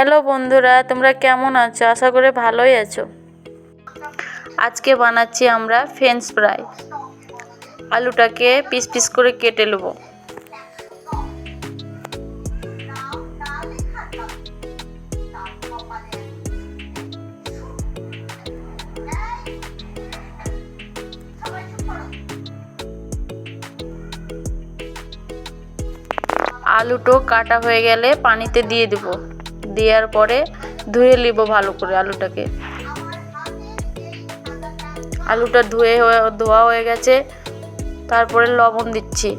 Hello বন্ধুরা, তোমরা কেমন আছো? আশা করে ভালোই আছো। আজকে বানাচ্ছি আমরা ফ্রেঞ্চ ফ্রাই আলুটাকে পিস পিস করে কেটে নেব। আলুটো কাটা হয়ে গেলে পানিতে দিয়ে দেব। দেওয়ার পরে ধুয়ে নিব ভালো করে আলুটাকে। আলুটা ধুয়ে ধোয়া হয়ে গেছে। তারপরে লবণ দিচ্ছি।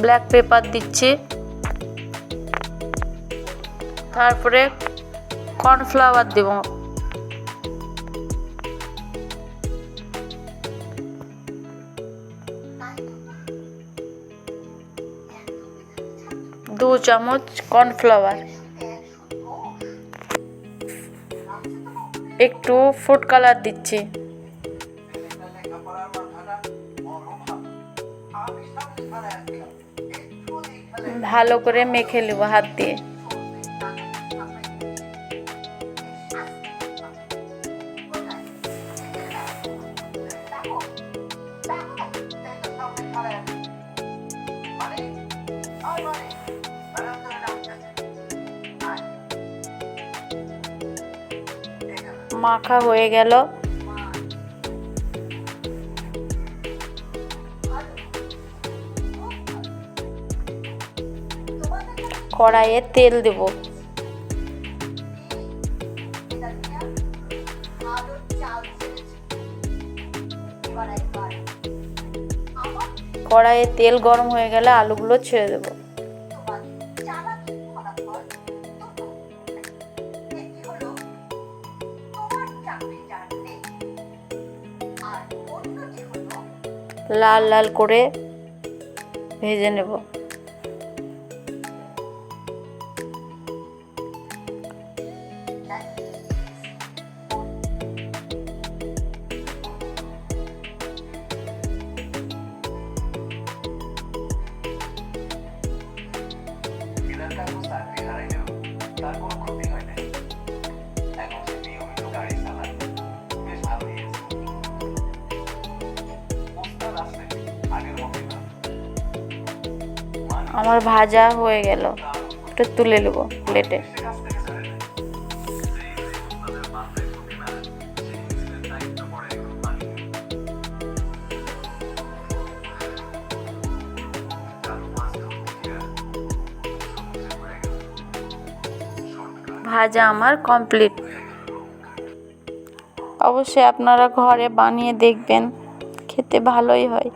ব্ল্যাক পেপার দিচ্ছি। তারপরে কর্নফ্লাওয়ার দেব। দু চামচ কর্নফ্লাওয়ার। একটু ফুড কালার দিচ্ছি। ভালো করে মেখে নেব হাত দিয়ে। মাখা হয়ে গেল। কড়াইয়ে তেল দেব। কড়াইয়ে তেল গরম হয়ে গেলে আলুগুলো ছেড়ে দেবো। লাল লাল করে ভেজে নেব। এলাকার আমার ভাজা হয়ে গেল। এটা তুলে নেব প্লেটে ভাজা আমার কমপ্লিট অবশ্যই আপনারা ঘরে বানিয়ে দেখবেন, খেতে ভালোই হয়।